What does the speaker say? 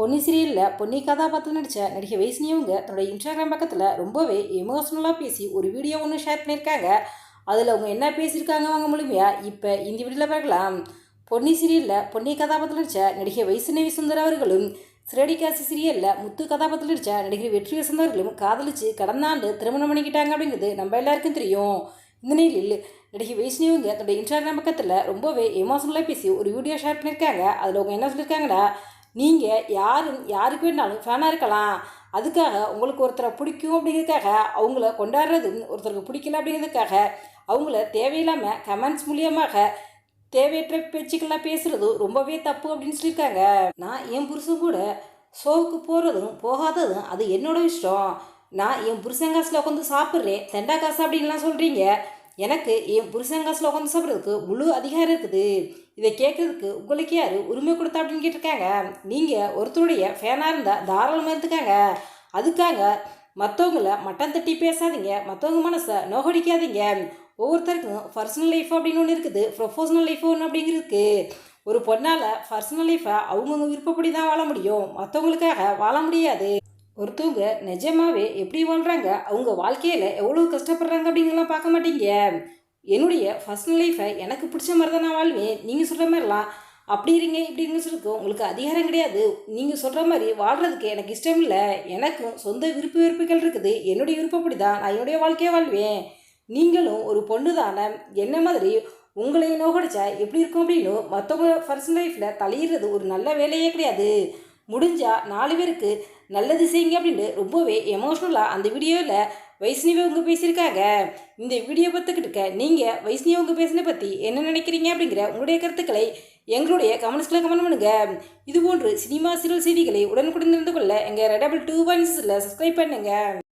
பொன்னி சீரியலில் பொன்னி கதாபாத்திரம் நடித்த நடிகை வைஷ்ணியவங்க தன்னோட இன்ஸ்டாகிராம் பக்கத்தில் ரொம்பவே எமோஷ்னலாக பேசி ஒரு வீடியோ ஒன்று ஷேர் பண்ணியிருக்காங்க. அதில் அவங்க என்ன பேசியிருக்காங்க அவங்க முழுமையாக இப்போ இந்த வீடியோவில் பார்க்கலாம். பொன்னி சீரியலில் பொன்னி கதாபாத்திரம் நடித்த நடிகை வைஷ்ணவி சுந்தர் அவர்களும் சிரடிகாசி சீரியலில் முத்து கதாபாத்திரம் நடித்த நடிகை வெற்றி வசந்த் அவர்களும் காதலிச்சு கடந்த ஆண்டு திருமணம் பண்ணிக்கிட்டாங்க அப்படிங்கிறது நம்ம எல்லாருக்கும் தெரியும். இந்த நிலையில் நடிகை வைஷ்ணவங்க தன்னுடைய இன்ஸ்டாகிராம் பக்கத்தில் ரொம்பவே எமோஷனலாக பேசி ஒரு வீடியோ ஷேர் பண்ணியிருக்காங்க. அதில் அவங்க என்ன சொல்லியிருக்காங்கன்னா நீங்கள் யாரும் யாருக்கு வேணாலும் ஃபேனாக இருக்கலாம். அதுக்காக உங்களுக்கு ஒருத்தரை பிடிக்கும் அப்படிங்கிறதுக்காக அவங்கள கொண்டாடுறது ஒருத்தருக்கு பிடிக்கல அப்படிங்கிறதுக்காக அவங்கள தேவையில்லாமல் கமெண்ட்ஸ் மூலியமாக தேவையற்ற பேச்சுக்கள்லாம் பேசுகிறதும் ரொம்பவே தப்பு அப்படின்னு சொல்லியிருக்காங்க. நான் என் புருஷன் கூட ஷோவுக்கு போகிறதும் போகாததும் அது என்னோட இஷ்டம். நான் என் புருஷன் காசில் உட்காந்து சாப்பிட்றேன் தெண்டா காசு அப்படின்லாம் சொல்கிறீங்க எனக்கு என் புருஷங்க ஸ்லோகம் சொல்கிறதுக்கு சாப்பிட்றதுக்கு முழு அதிகாரம் இருக்குது. இதை கேட்குறதுக்கு உங்களுக்கு யார் உரிமை கொடுத்தா அப்படின்னு கேட்டிருக்காங்க. நீங்கள் ஒருத்தருடைய ஃபேனாக இருந்தால் தாராளமாக இருந்துக்காங்க. அதுக்காக மற்றவங்கள மட்டம் தட்டி பேசாதீங்க. மற்றவங்க மனசை நோகடிக்காதீங்க. ஒவ்வொருத்தருக்கும் பர்சனல் லைஃப் அப்படின்னு ஒன்று இருக்குது. ப்ரொஃபஷனல் லைஃப் ஒன்று அப்படிங்கிறதுக்கு ஒரு பொண்ணால் பர்சனல் லைஃப்பை அவங்கவுங்க விருப்பப்படி தான் வாழ முடியும். மற்றவங்களுக்காக வாழ முடியாது. ஒருத்தவங்க நிஜமாவே எப்படி வாழ்கிறாங்க அவங்க வாழ்க்கையில் எவ்வளோ கஷ்டப்படுறாங்க அப்படிங்கலாம் பார்க்க மாட்டீங்க. என்னுடைய பர்சனல் லைஃப்பை எனக்கு பிடிச்ச மாதிரி தான் நான் வாழ்வேன். நீங்கள் சொல்கிற மாதிரிலாம் அப்படிங்க இப்படிங்க சொல்லிருக்கோம் உங்களுக்கு அதிகாரம் கிடையாது. நீங்கள் சொல்கிற மாதிரி வாழ்கிறதுக்கு எனக்கு இஷ்டம் இல்லை. எனக்கும் சொந்த விருப்ப விருப்புகள் இருக்குது. என்னுடைய விருப்பப்படி தான் நான் என்னுடைய வாழ்க்கையை வாழ்வேன். நீங்களும் ஒரு பொண்ணு தானே என்ன மாதிரி உங்களை நோகடிச்சா எப்படி இருக்கும் அப்படின்னு மற்றவங்க பர்சனல் லைஃப்பில் தலையிடுறது ஒரு நல்ல வேலையே கிடையாது. முடிஞ்சால் நாலு பேருக்கு நல்லது செய்யுங்க அப்படின்னு ரொம்பவே எமோஷ்னலாக அந்த வீடியோவில் வைஷ்ணவங்க பேசியிருக்காங்க. இந்த வீடியோ பார்த்துக்கிட்டு இருக்க நீங்கள் வைஷ்ணவங்க அவங்க பேசின பற்றி என்ன நினைக்கிறீங்க அப்படிங்கிற உங்களுடைய கருத்துக்களை எங்களுடைய கமெண்ட்ஸ்களை கமெண்ட் பண்ணுங்கள் இதுபோன்று சினிமா சீரியல் செய்திகளை உடனுக்குடன் இருந்து கொள்ள எங்கள் ரெடபிள் டூ பாயிண்ட்ஸில் சப்ஸ்கிரைப் பண்ணுங்கள்